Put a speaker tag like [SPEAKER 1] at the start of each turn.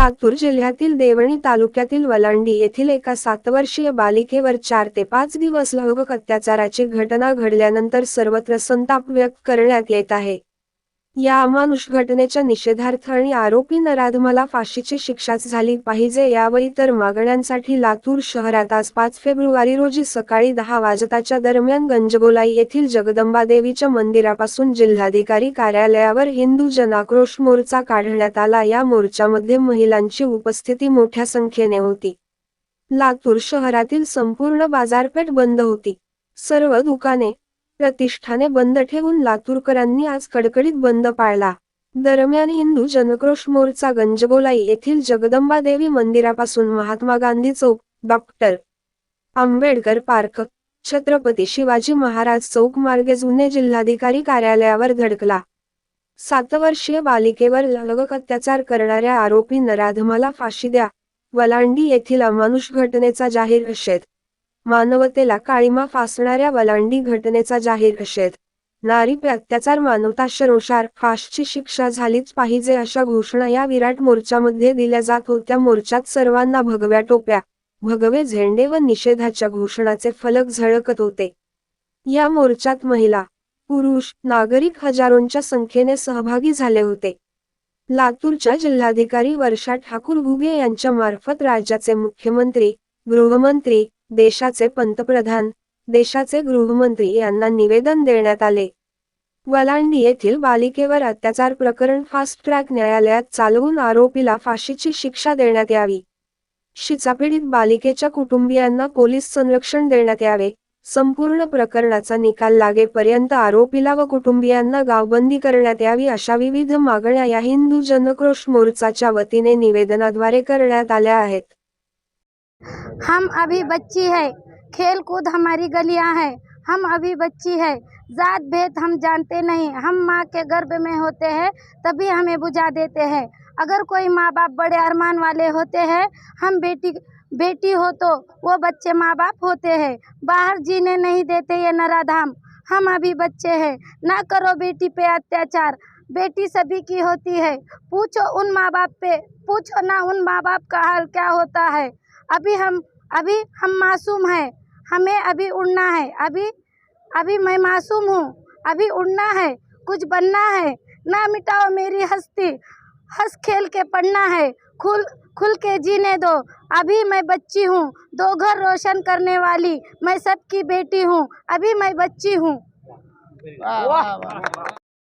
[SPEAKER 1] नागपूर जिल्ह्यातील देवणी तालुक्यातील वलांडी येथील एका सात वर्षीय बालिकेवर चार ते पाच दिवस लैंगिक अत्याचाराची घटना घडल्यानंतर सर्वत्र संताप व्यक्त करण्यात येत आहे. या अमानुष घटनेच्या निषेधार्थ आणि आरोपी नराधमाला फाशीची शिक्षाच झाली पाहिजे यावेळी तर मागण्यांसाठी लातूर शहरात आज पाच फेब्रुवारी रोजी सकाळी दहा वाजताच्या दरम्यान गंजगोलाई येथील जगदंबा देवीच्या मंदिरापासून जिल्हाधिकारी कार्यालयावर हिंदू जनाक्रोश मोर्चा काढण्यात आला. या मोर्चामध्ये महिलांची उपस्थिती मोठ्या संख्येने होती. लातूर शहरातील संपूर्ण बाजारपेठ बंद होती. सर्व दुकाने प्रतिष्ठाने बंद ठेवून लातूरकरांनी आज कडकडीत बंद पाळला. दरम्यान हिंदू जनक्रोश मोर्चा गंजगोलाई येथील जगदंबा देवी मंदिरापासून महात्मा गांधी चौक डॉक्टर. आंबेडकर पार्क. छत्रपती शिवाजी महाराज चौक मार्गे जुने जिल्हाधिकारी कार्यालयावर धडकला. सात वर्षीय बालिकेवर लैंगिक अत्याचार करणाऱ्या आरोपी नराधमाला फाशी द्या. वलांडी येथील अमानुष घटनेचा जाहीर निषेध मानवतेला काळीमा फासणाऱ्या वलांडी घटनेचा जाहीर निषेध. नारी अत्याचार मानवता मानवताशनुसार फाशची शिक्षा झालीच पाहिजे अशा घोषणा या विराट मोर्चामध्ये दिल्या जात होत्या. मोर्चात सर्वांना भगव्या टोप्या भगवे झेंडे व निषेधाच्या घोषणाचे फलक झळकत होते. या मोर्चात महिला पुरुष नागरिक हजारोंच्या संख्येने सहभागी झाले होते. लातूरच्या जिल्हाधिकारी वर्षा ठाकूर घुगे यांच्या मार्फत राज्याचे मुख्यमंत्री गृहमंत्री देशाचे पंतप्रधान देशाचे गृहमंत्री यांना निवेदन देण्यात आले. वलांडी येथील बालिकेवर अत्याचार प्रकरण फास्ट ट्रॅक न्यायालयात चालवून आरोपीला फाशीची शिक्षा देण्यात यावी. शिचापीडित बालिकेच्या कुटुंबियांना पोलीस संरक्षण देण्यात यावे. संपूर्ण प्रकरणाचा निकाल लागेपर्यंत आरोपीला व कुटुंबियांना गावबंदी करण्यात यावी अशा विविध मागण्या या हिंदू जनक्रोश मोर्चाच्या वतीने निवेदनाद्वारे करण्यात आल्या आहेत.
[SPEAKER 2] हम अभी बच्ची है। खेल कूद हमारी गलियाँ है। हम अभी बच्ची है। जात भेद हम जानते नहीं। हम माँ के गर्भ में होते हैं, तभी हमें बुझा देते हैं। अगर कोई माँ बाप बड़े अरमान वाले होते हैं, हम बेटी बेटी हो तो वो बच्चे माँ बाप होते हैं। बाहर जीने नहीं देते ये नराधाम। हम अभी बच्चे हैं। ना करो बेटी पे अत्याचार। बेटी सभी की होती है। पूछो उन माँ बाप पे, पूछो ना उन माँ बाप का हाल क्या होता है। अभी हम अभी हम मासूम हैं। हमें अभी उड़ना है। अभी अभी मैं मासूम हूँ। अभी उड़ना है। कुछ बनना है। ना मिटाओ मेरी हस्ती। हंस खेल के पढ़ना है। खुल खुल के जीने दो। अभी मैं बच्ची हूँ। दो घर रोशन करने वाली। मैं सबकी बेटी हूँ। अभी मैं बच्ची हूँ।